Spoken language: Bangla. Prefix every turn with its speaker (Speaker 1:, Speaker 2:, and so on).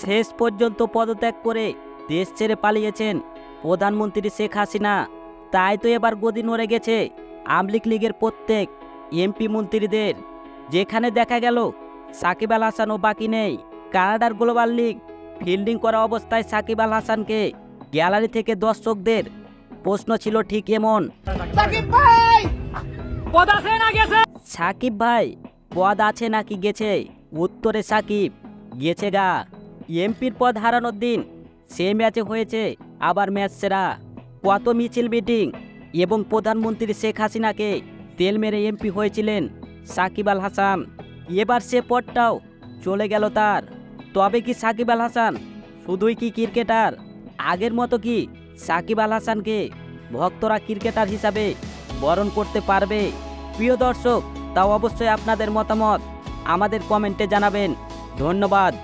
Speaker 1: শেষ পর্যন্ত পদত্যাগ করে দেশ ছেড়ে পালিয়েছেন প্রধানমন্ত্রী শেখ হাসিনা। তাই তো এবার গদি নড়ে গেছে আমলিক লীগের প্রত্যেক এমপি মন্ত্রীদের। যেখানে দেখা গেল সাকিব আল হাসানও বাকি নেই। কানাডার গ্লোবাল লিগ ফিল্ডিং করা অবস্থায় সাকিব আল হাসানকে গ্যালারি থেকে দর্শকদের প্রশ্ন ছিল ঠিক এমন। সাকিব ভাই! পদ আছে নাকি গেছে? উত্তরে সাকিব গেছে গা। এমপির পদ হারানোর দিন, সে ম্যাচে হয়েছে আবার ম্যাচ সেরা। কত মিছিল মিটিং এবং প্রধানমন্ত্রী শেখ হাসিনাকে তেল মেরে এমপি হয়েছিলেন সাকিব আল হাসান। এবার সে পদটাও চলে গেল তার। তবে কি সাকিব আল হাসান শুধুই কি ক্রিকেটার? আগের মতো কি সাকিব আল হাসানকে ভক্তরা ক্রিকেটার হিসাবে বরণ করতে পারবে? প্রিয় দর্শক, তাও অবশ্যই আপনাদের মতামত আমাদের কমেন্টে জানাবেন। ধন্যবাদ।